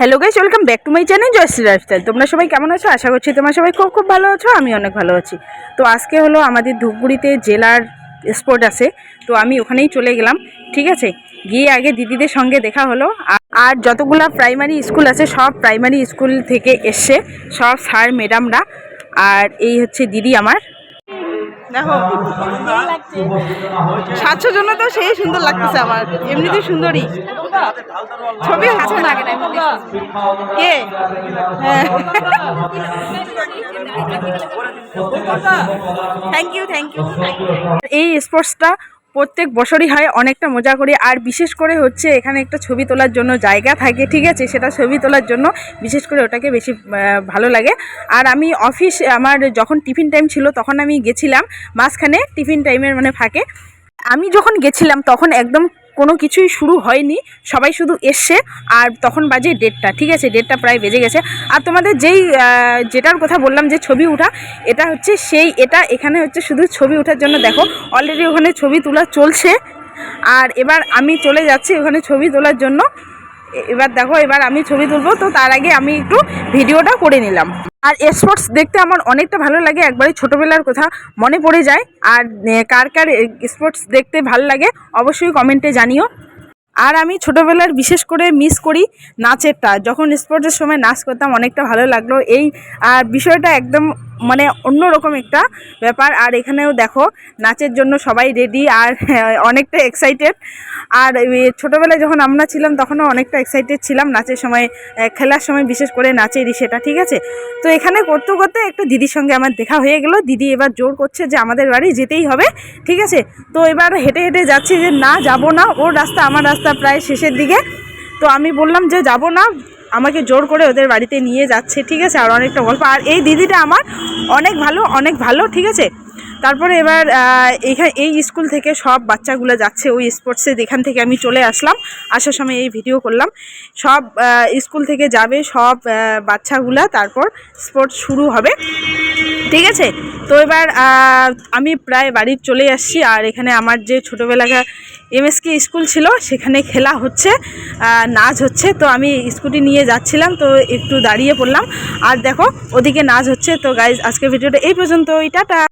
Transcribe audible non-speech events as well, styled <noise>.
Hello guys welcome back to my channel Joyshree lifestyle তোমরা সবাই কেমন আছো? আশা করছি তোমরা সবাই খুব খুব ভালো আছো, আমি অনেক ভালো আছি। তো আজকে হলো আমাদের ধূপগুড়িতে জেলার স্পোর্ট আছে, তো আমি ওখানেই চলে গেলাম, ঠিক আছে? গিয়ে আগে দিদিদের সঙ্গে দেখা হলো। আর যতগুলা প্রাইমারি স্কুল আছে, সব প্রাইমারি স্কুল থেকে এসছে, সব স্যার ম্যাডামরা আর এই হচ্ছে দিদি আমার। দেখো, সাতশো জন্য তো সেই সুন্দর লাগতেছে আমার। এমনিতে সুন্দরই ছবি হচ্ছে না কে? থ্যাংক ইউ থ্যাংক ইউ এই স্পোর্টসটা প্রত্যেক বছরই হয় অনেকটা মজা করি। আর বিশেষ করে হচ্ছে এখানে একটা ছবি তোলার জন্য জায়গা থাকে, ঠিক আছে? সেটা ছবি তোলার জন্য বিশেষ করে ওটাকে বেশি ভালো লাগে। আর আমি অফিস, আমার যখন টিফিন টাইম ছিল তখন আমি গেছিলাম মাঝখানে টিফিন টাইমের মানে ফাঁকে। আমি যখন গেছিলাম তখন একদম কোনো কিছুই শুরু হয়নি। সবাই শুধু এসছে আর তখন বাজে ডেটটা ঠিক আছে ডেটটা প্রায় বেজে গেছে। আর তোমাদের যেই যেটার কথা বললাম যে ছবি ওঠা, এটা হচ্ছে সেই, এটা এখানে হচ্ছে শুধু ছবি ওঠার জন্য। দেখো অলরেডি ওখানে ছবি তোলা চলছে। আর এবার আমি চলে যাচ্ছি ওখানে ছবি তোলার জন্য। এবার দেখো, এবার আমি ছবি তুলবো, তো তার আগে আমি একটু ভিডিওটা করে নিলাম। আর স্পোর্টস দেখতে আমার অনেকটা ভালো লাগে, একবারই ছোটোবেলার কথা মনে পড়ে যায়। আর কার কার স্পোর্টস দেখতে ভালো লাগে, অবশ্যই কমেন্টে জানিও। আর আমি ছোটোবেলার বিশেষ করে মিস করি নাচেরটা। যখন স্পোর্টসের সময় নাচ করতাম, অনেকটা ভালো লাগল। এই আর বিষয়টা একদম মানে অন্যরকম একটা ব্যাপার। আর এখানেও দেখো, নাচের জন্য সবাই রেডি আর <laughs> অনেকটা এক্সাইটেড আর ছোটোবেলায় যখন আমরা ছিলাম, তখনও অনেকটা এক্সাইটেড ছিলাম নাচের সময় খেলার সময় বিশেষ করে নাচেরই সেটা, ঠিক আছে? তো এখানে করতে করতে একটা দিদির সঙ্গে আমার দেখা হয়ে গেল। দিদি এবার জোর করছে যে আমাদের বাড়ি যেতেই হবে, ঠিক আছে? তো এবার হেঁটে হেঁটে যাচ্ছি যে না, যাব না। ওর রাস্তা, আমার রাস্তা প্রায় শেষের দিকে। তো আমি বললাম যে যাব না আমাকে জোর করে ওদের বাড়িতে নিয়ে যাচ্ছে, ঠিক আছে? আর অনেকটা গল্প। আর এই দিদিটা আমার অনেক ভালো অনেক ভালো, ঠিক আছে? তারপরে এবার এখানে এই স্কুল থেকে সব বাচ্চাগুলো যাচ্ছে, ওই স্পোর্টসে এখান থেকে আমি চলে আসলাম। আসার সময় এই ভিডিও করলাম। সব স্কুল থেকে যাবে সব বাচ্চাগুলা, তারপর স্পোর্টস শুরু হবে। ঠিক আছে? তো এবার আমি প্রায় বাড়ি চলে আসছি। আর এখানে আমার যে ছোটোবেলাকার এমএসকে স্কুল ছিল, সেখানে খেলা হচ্ছে নাচ হচ্ছে। তো আমি স্কুটি নিয়ে যাচ্ছিলাম, তো একটু দাঁড়িয়ে পড়লাম। আর দেখো, ওদিকে নাচ হচ্ছে। তো গাইজ আজকের ভিডিওটা এই পর্যন্ত টাটা!